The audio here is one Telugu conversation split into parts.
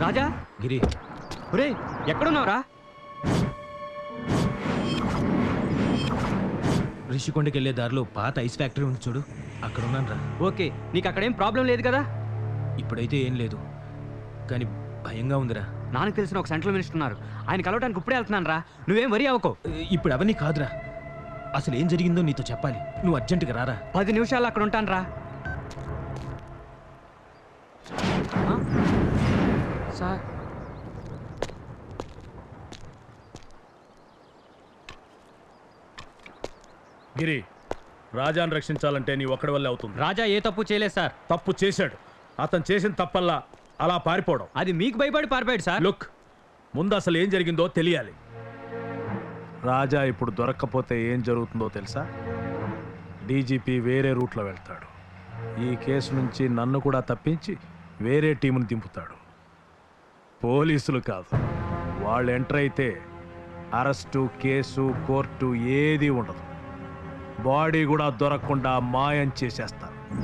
రాజా? గిరి. ఒరే ఎక్కడున్నావురా? రిషికొండకి వెళ్ళే దారిలో పాత ఐస్ ఫ్యాక్టరీ ఉంది చూడు. అక్కడ ఉన్నాను రా ఓకే నీకు అక్కడేం ప్రాబ్లం లేదు కదా? ఇప్పుడైతే ఏం లేదు. కానీ భయంగా ఉందిరా. నాకు తెలిసిన ఒక సెంట్రల్ మినిస్టర్ ఉన్నారు. ఆయన కలవడానికి ఇప్పుడే వెళ్తున్నాను రా. నువ్వేం వరి అవ్వకో. ఇప్పుడు అవన్నీ కాదురా. అసలు ఏం జరిగిందో నీతో చెప్పాలి. నువ్వు అర్జెంటుగా రారా. పది నిమిషాలు అక్కడ ఉంటాను రా. సార్. గిరి రాజాను రక్షించాలంటే నీ ఒక్కడి వల్లే అవుతుంది. రాజా ఏ తప్పు చేయలేదు సార్. తప్పు చేశాడు. అతను చేసిన తప్పల్లా అలా పారిపోవడం. అది మీకు భయపడి పారిపోయాడు సార్. లుక్ ముందు అసలు ఏం జరిగిందో తెలియాలి. రాజా ఇప్పుడు దొరక్కపోతే ఏం జరుగుతుందో తెలుసా? డీజీపీ వేరే రూట్లో వెళ్తాడు. ఈ కేసు నుంచి నన్ను కూడా తప్పించి వేరే టీముని దింపుతాడు. పోలీసులు కాదు వాళ్ళు ఎంటర్ అయితే అరెస్టు కేసు కోర్టు ఏది ఉండదు. బాడీ కూడా దొరకకుండా మాయం చేసేస్తారు.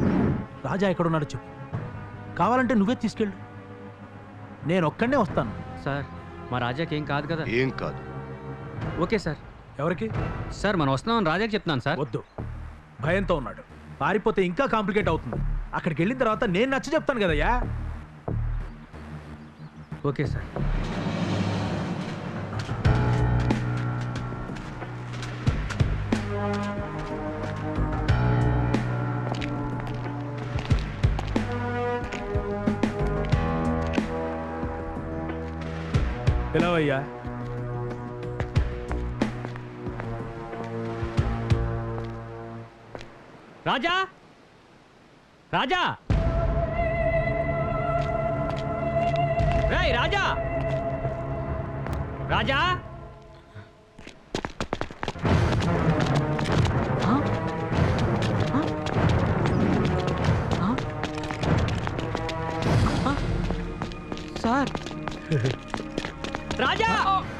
రాజా ఎక్కడున్నాడో చెప్పు. కావాలంటే నువ్వే తీసుకెళ్ళు. నేను ఒక్కడనే వస్తాను. సార్ మా రాజాకి ఏం కాదు కదా? ఏం కాదు. Okay sir. ఎవరికి? సార్ మనం వస్తున్నాం రాజాకి చెప్తున్నాను సార్. వద్దు. భయంతో ఉన్నాడు. పారిపోతే ఇంకా కాంప్లికేట్ అవుతుంది. అక్కడికి వెళ్ళిన తర్వాత నేను నచ్చ చెప్తాను కదయ్యా. Okay sir. పిలవయ్యా రాజా రాజా రేయ్ రాజా రాజా సార్ రాజా राजा!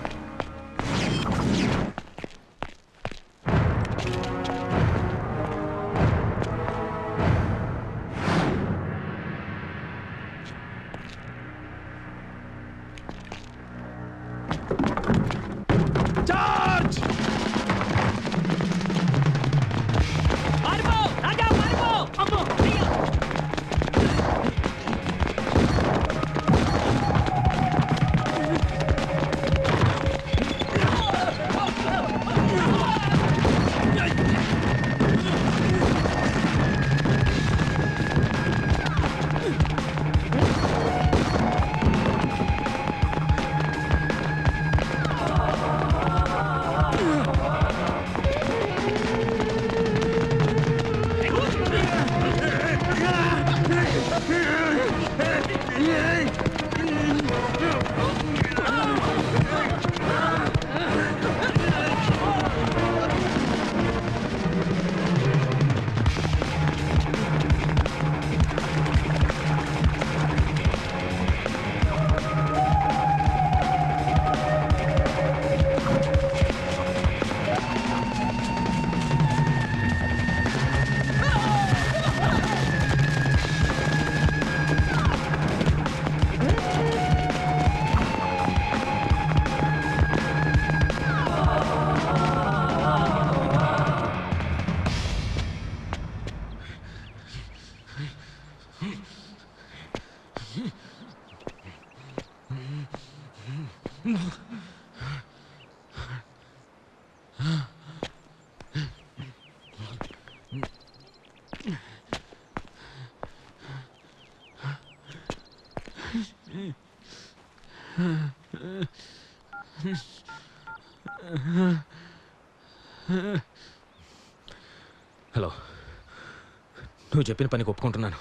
నువ్వు చెప్పిన పనికి ఒప్పుకుంటున్నాను.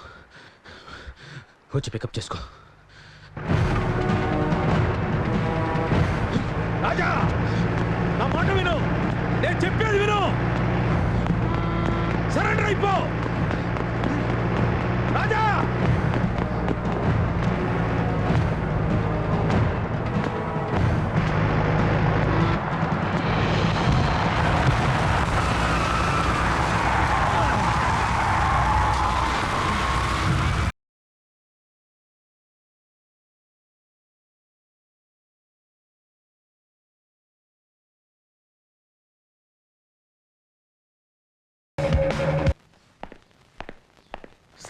వచ్చి పికప్ చేసుకో. రాజా నా మాట విను. నేను చెప్పేది విను. సరెండర్ అయిపో. రాజా!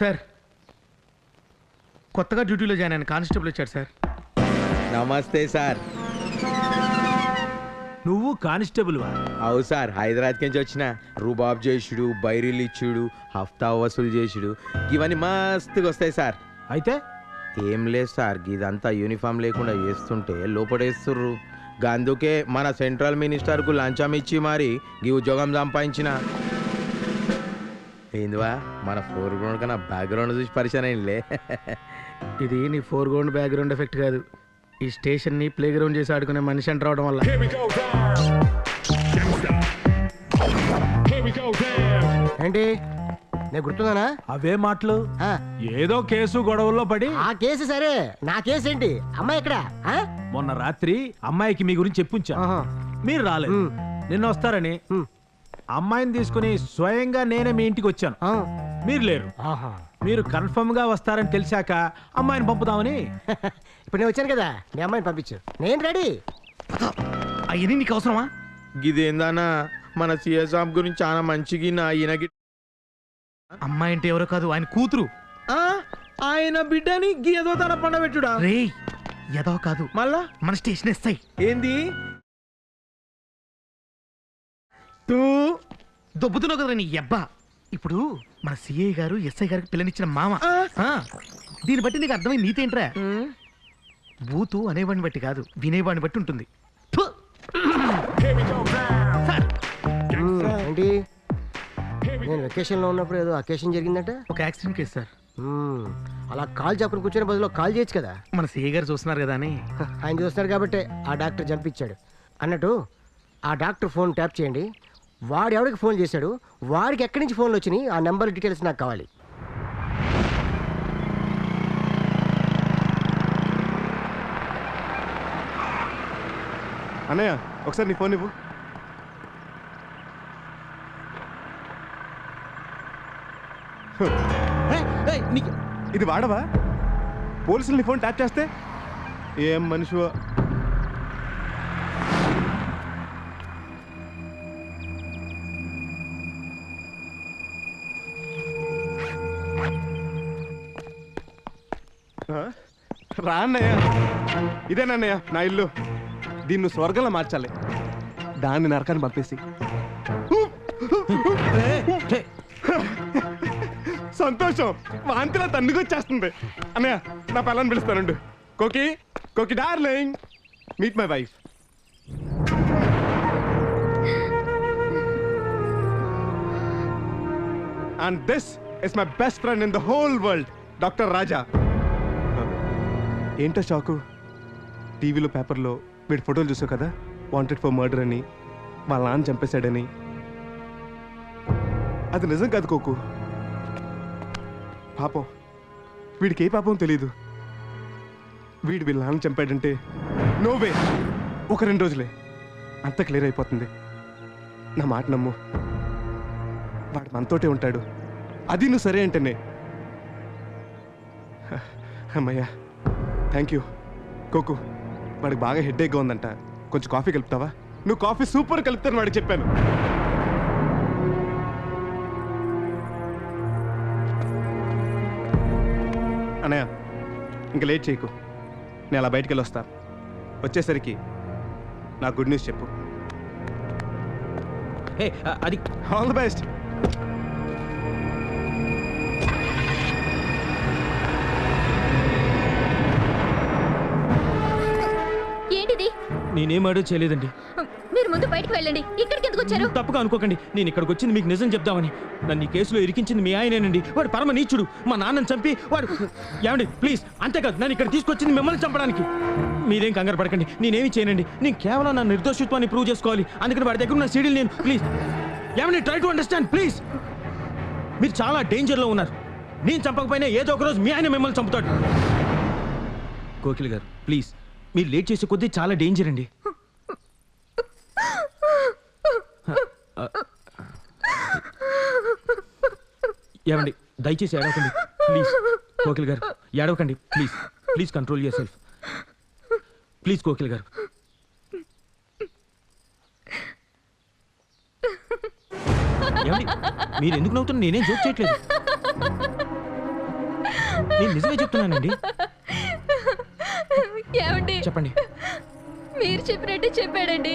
సార్ కొత్తగా డ్యూటీలో జాయిన్ అయిన కానిస్టేబుల్ వచ్చాడు సార్. నమస్తే సార్. నువ్వు కానిస్టేబుల్ అవు సార్ హైదరాబాద్ నుంచి వచ్చిన. రూబాబ్ చేసుడు బైరీలు ఇచ్చుడు హఫ్తా వసూలు చేసుడు ఇవన్నీ మస్తుగా వస్తాయి సార్. అయితే? ఏం లేదు సార్ ఇదంతా యూనిఫామ్ లేకుండా చేస్తుంటే లోపడేస్తుర్రు. అందుకే మన సెంట్రల్ మినిస్టర్కు లంచం ఇచ్చి మరి ఈ ఉద్యోగం సంపాదించిన. ఏందివా? మన ఫోర్ గ్రౌండ్ కన్నా బ్యాక్గ్రౌండ్ చూసి పరిచయం అయిందిలే. ఇది నీ ఫోర్ గ్రౌండ్ బ్యాక్గ్రౌండ్ ఎఫెక్ట్ కాదు. ఈ స్టేషన్ని ప్లే గ్రౌండ్ చేసి ఆడుకునే మనిషి అంట రావడం వల్ల. ఏంటి? నేను గుర్తున్నానా? అవే మాటలు. ఆ, ఏదో కేసు గొడవల్లో పడి. ఆ కేసు సరే. నా కేసు ఏంటి? అమ్మాయి ఎక్కడ? ఆ? మొన్న రాత్రి అమ్మాయికి మీ గురించి చెప్పుంచా. ఆహా. మీరు రాలేదు. నిన్న వస్తారని. అమ్మాయిని తీసుకుని స్వయంగా నేనే మీ ఇంటికి వచ్చాను. ఆ. మీరు లేరు. ఆహా. మీరు కన్ఫర్మ్గా వస్తారని తెలిసాక అమ్మాయిని పంపుదామని. ఇప్పుడు నేను వచ్చాను కదా మీ అమ్మాయిని పంపించు. నేను రెడీ. అవన్నీ నీకు అవసరమా? గిదేందన్నా మన సిఎస్ఆఫ్ గురించి చాలా మంచిగా నా ఈయనకి అమ్మాయి అంటే ఎవరో కాదు ఆయన కూతురు. ఆ, ఆయన బిడ్డని గీదో తన పండబెట్టుడా? రేయ్ ఎదవ కాదు. మళ్ళా? మన స్టేషన్ ఎస్ఐ. ఏంది? తూ దొబ్బుతున్నావు కదా నీ అబ్బా ఇప్పుడు మన సిఐ గారు ఎస్ఐ గారికి పిల్లనిచ్చిన మామ. ఆ, దీన్ని బట్టి నీకు అర్థమైంది నీతేంట్రా? బూతు అనేవాడిని బట్టి కాదు వినేవాడిని బట్టి ఉంటుంది. ఫు! సార్, ఉమ్, ఏంటి? నేను వెకేషన్లో ఉన్నప్పుడు ఏదో అకేషన్ జరిగిందట? ఒక యాక్సిడెంట్ కేసు సార్. అలా కాల్ చెప్పని కూర్చొని బదులు కాల్ చేయొచ్చు కదా? మన సిఐ గారు చూస్తున్నారు కదా అని. ఆయన చూస్తున్నారు కాబట్టి ఆ డాక్టర్ చంపించాడు అన్నట్టు ఆ డాక్టర్ ఫోన్ ట్యాప్ చేయండి. వాడు ఎవరికి ఫోన్ చేశాడు? వాడికి ఎక్కడి నుంచి ఫోన్లు వచ్చినాయి? ఆ నెంబర్ డీటెయిల్స్ నాకు కావాలి. అన్నయ్య ఒకసారి నీ ఫోన్ ఇవ్వు. ఇది వాడవా? పోలీసులు నీ ఫోన్ ట్యాప్ చేస్తే? ఏం మనిషి రా అన్నయ్య. ఇదేనన్నయ్య నా ఇల్లు. దీన్ని స్వర్గంలో మార్చాలి. దాన్ని నరకాన్ని పంపేసి. సంతోషం. వాంతిలో తన్నుకొచ్చేస్తుంది అన్నయ్య నా పిల్లని పిలుస్తానండు. Koki Koki darling. Meet my wife and this is my best friend in the whole world doctor Raja ఏంటో షాకు? టీవీలో పేపర్లో వీడి ఫోటోలు చూసావు కదా? వాంటెడ్ ఫర్ మర్డర్ అని వాళ్ళ నాన్న చంపేశాడని. అది నిజం కాదు కోకు. పాపం. వీడికి ఏ పాపం తెలియదు వీడు వీళ్ళ నాన్న చంపాడంటే నోవే ఒక రెండు రోజులే. అంత క్లియర్ అయిపోతుంది. నా మాట నమ్ము. వాడు మనతోటే ఉంటాడు. అది నువ్వు సరే అంటేనే. హ, అమ్మయ్యా. థ్యాంక్ యూ కోకు వాడికి బాగా హెడ్ఏక్గా ఉందంట. కొంచెం కాఫీ కలుపుతావా? నువ్వు కాఫీ సూపర్ కలుపుతాను వాడికి చెప్పాను. అన్నయ్య ఇంకా లేట్ చేయకు. నేను అలా బయటికి వెళ్ళి వస్తా వచ్చేసరికి నా గుడ్ న్యూస్ చెప్పు. అది ఆల్ ది బెస్ట్ నేనేమాడో చేయలేదండి. మీరు ముందు బయటకు వెళ్ళండి. ఇక్కడికి ఎందుకు వచ్చారు? తప్పుగా అనుకోకండి. నేను ఇక్కడికి వచ్చింది మీకు నిజం చెప్దామని. నన్ను ఈ కేసులో ఇరికించింది మీ ఆయనేనండి. వాడు పరమ నీచుడు. మా నాన్నని చంపి వాడు ఏమండి ప్లీజ్ అంతేకాదు నన్ను ఇక్కడ తీసుకొచ్చింది మిమ్మల్ని చంపడానికి. మీరేం కంగారు పడకండి. నేనేమి చేయనండి. నేను కేవలం నా నిర్దోషిత్వాన్ని ప్రూవ్ చేసుకోవాలి. అందుకని వాడి దగ్గర ఉన్న సీడీలు నేను ప్లీజ్. ఏమండి ట్రై టు అండర్స్టాండ్ ప్లీజ్ మీరు చాలా డేంజర్లో ఉన్నారు. నేను చంపకపోయినా ఏదో ఒక రోజు మీ ఆయన మిమ్మల్ని చంపుతాడు. కోకిల్ గారు ప్లీజ్. మీరు లేట్ చేసే కొద్దీ చాలా డేంజర్ అండి. ఏమండి దయచేసి ఏడవకండి. ప్లీజ్ కోకిల్ గారు ఏడవకండి. Please please control yourself. Please Kokil గారు. ఏమండి మీరు ఎందుకు నవ్వుతున్నారు? నేనేం జోక్ చేయట్లేదు. నేను నిజమే చెప్తున్నానండి. ఏమండి? చెప్పండి. మీరు చెప్పినట్టే చెప్పాడండి.